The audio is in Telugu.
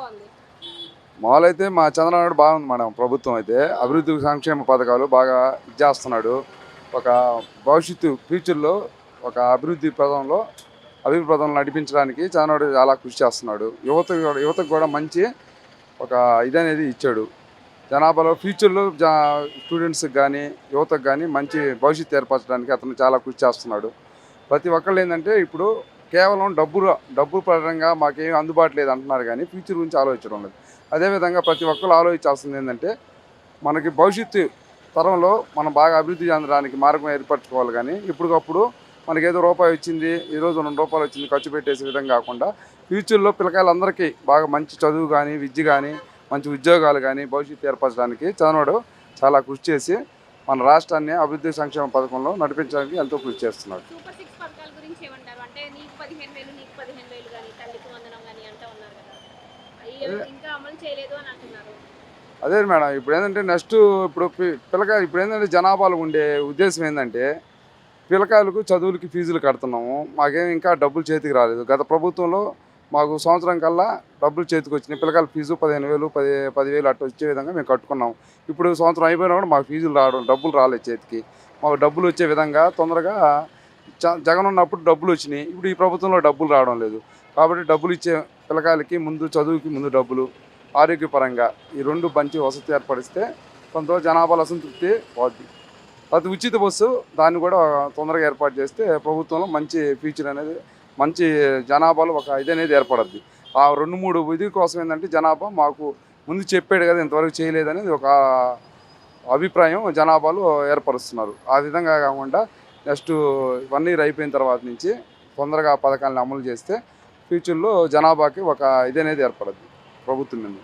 బాగుంది. మామూలు అయితే మా చంద్రబాబు బాగుంది మేడం ప్రభుత్వం అయితే. అభివృద్ధి సంక్షేమ పథకాలు బాగా ఇచ్చేస్తున్నాడు. ఒక భవిష్యత్తు ఫ్యూచర్లో ఒక అభివృద్ధి పదంలో అభివృద్ధి పదంలో నడిపించడానికి చంద్రబాబు చాలా కృషి చేస్తున్నాడు. యువత కూడా- యువతకు కూడా మంచి ఒక ఇదనేది ఇచ్చాడు. జనాభాలో ఫ్యూచర్లో జా స్టూడెంట్స్కి కానీ యువతకు కానీ మంచి భవిష్యత్తు ఏర్పరచడానికి అతను చాలా కృషి చేస్తున్నాడు. ప్రతి ఒక్కళ్ళు ఏంటంటే ఇప్పుడు కేవలం డబ్బు డబ్బు పరంగా మాకేమీ అందుబాటు లేదు అంటున్నారు కానీ ఫ్యూచర్ గురించి ఆలోచించడం లేదు. అదేవిధంగా ప్రతి ఒక్కరు ఆలోచించాల్సింది ఏంటంటే మనకి భవిష్యత్తు తరంలో మనం బాగా అభివృద్ధి చెందడానికి మార్గం ఏర్పరచుకోవాలి కానీ ఇప్పటికప్పుడు మనకి ఏదో రూపాయి వచ్చింది ఈరోజు రెండు రూపాయలు వచ్చింది ఖర్చు పెట్టేసే విధంగా కాకుండా ఫ్యూచర్లో పిల్లకాయలందరికీ బాగా మంచి చదువు కానీ విద్య కానీ మంచి ఉద్యోగాలు కానీ భవిష్యత్తు ఏర్పరచడానికి చదవడు చాలా కృషి చేసి మన రాష్ట్రాన్ని అభివృద్ధి సంక్షేమ పథకంలో నడిపించడానికి ఎంతో కృషి చేస్తున్నాడు. గురించి ఏమంటారు అంటే నీకు పదిహేను వేలు నీకు పదిహేను వేలు కానీ తల్లికి వందనం కానీ అంటూ ఉన్నారు కదా. ఇంకా అమలు చేయలేదు అని అంటున్నారు. అదే మేడం ఇప్పుడు ఏంటంటే నెక్స్ట్ ఇప్పుడు పి- పిల్లకాయ ఇప్పుడు ఏంటంటే జనాభాలో ఉండే ఉద్దేశం ఏంటంటే పిల్లకాయలకు చదువులకి ఫీజులు కడుతున్నాము మాకేం ఇంకా డబ్బులు చేతికి రాలేదు. గత ప్రభుత్వంలో మాకు సంవత్సరం కల్లా డబ్బులు చేతికి వచ్చినాయి. పిల్లకాయల ఫీజు పదిహేను వేలు పది పదివేలు అట్లా వచ్చే విధంగా మేము కట్టుకున్నాం ఇప్పుడు సంవత్సరం అయిపోయినా కూడా మాకు ఫీజులు రావడం డబ్బులు రాలేదు చేతికి. మాకు డబ్బులు వచ్చే విధంగా తొందరగా జగన్ ఉన్నప్పుడు డబ్బులు వచ్చినాయి. ఇప్పుడు ఈ ప్రభుత్వంలో డబ్బులు రావడం లేదు. కాబట్టి డబ్బులు ఇచ్చే పిల్లకాయలకి ముందు చదువుకి ముందు డబ్బులు ఆరోగ్యపరంగా ఈ రెండు మంచి వసతి ఏర్పడిస్తే కొంత జనాభాల అసంతృప్తి పోద్ది అది ఉచిత బస్సు దాన్ని కూడా తొందరగా ఏర్పాటు చేస్తే ప్రభుత్వంలో మంచి ఫ్యూచర్ అనేది మంచి జనాభాలో ఒక ఇది అనేది ఏర్పడద్ది. ఆ రెండు మూడు ఇది కోసం ఏంటంటే జనాభా మాకు ముందు చెప్పాడు కదా ఇంతవరకు చేయలేదనేది ఒక అభిప్రాయం జనాభాలు ఏర్పరుస్తున్నారు. ఆ విధంగా కాకుండా నెక్స్ట్ వన్ ఇయర్ అయిపోయిన తర్వాత నుంచి తొందరగా పథకాలను అమలు చేస్తే ఫ్యూచర్లో జనాభాకి ఒక ఇది అనేది ఏర్పడద్ది ప్రభుత్వం మీద